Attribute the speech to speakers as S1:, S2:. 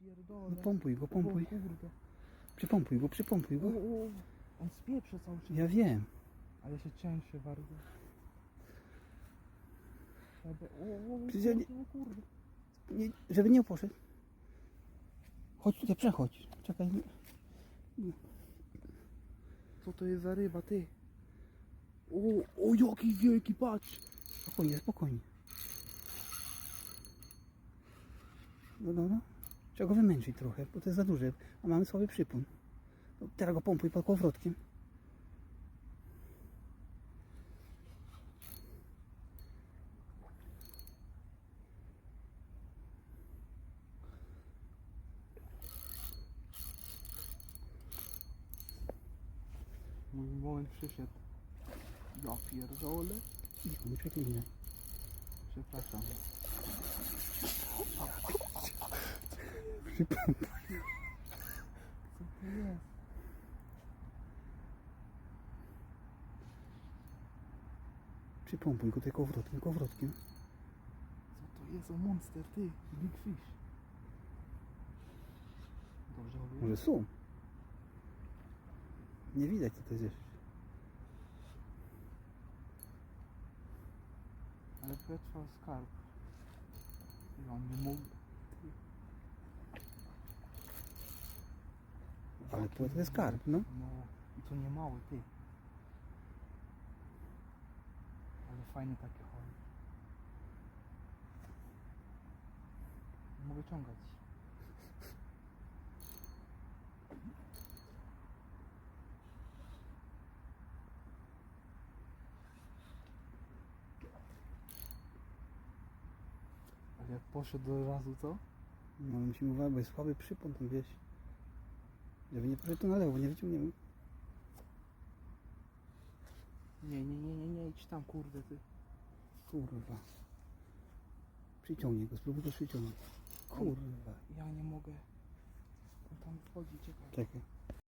S1: pierdolę.
S2: No pompuj go, pompuj. Przypompuj go, przypompuj go.
S1: on spieprze cały czas.
S2: Ja wiem.
S1: Ale się cięższy bardzo. Żeby... O.
S2: Nie, żeby nie poszedł. Chodź tutaj, przechodź. Czekaj.
S1: Co to jest za ryba, ty? O, o jaki wielki, patrz!
S2: Spokojnie, spokojnie. No, no, no. Trzeba go wymęczyć trochę, bo to jest za duże. A mamy słaby przypon. No, teraz go pompuj pod kołowrotkiem.
S1: Mój moment przyszedł. Ja pierdolę.
S2: Cicho, nie przeklinaj.
S1: Przepraszam.
S2: Przypompuj.
S1: Co to jest?
S2: Przypompuj go tutaj kołowrotkiem, kołowrotkiem.
S1: Co to jest za monster, ty? Big fish. Dobrze mówię?
S2: Może są. Nie widać co to jest jeszcze.
S1: Ale przetrwał skarb. I on nie mógł.
S2: To jest skarb, no.
S1: No i to nie mały, ty. Ale fajne takie chory. Mogę ciągać. Ale jak poszedł od razu, co?
S2: No musimy uważać, bo jest słaby przypon tam gdzieś. Żeby nie poszedł tu na lewo, bo nie wyciągniemy.
S1: Nie, nie, nie, nie, nie, idź tam, kurde, ty.
S2: Kurwa. Przyciągnij go, spróbuj go przyciągnąć. Kurwa.
S1: Ja nie mogę. On tam wchodzi, czekaj.
S2: Czekaj.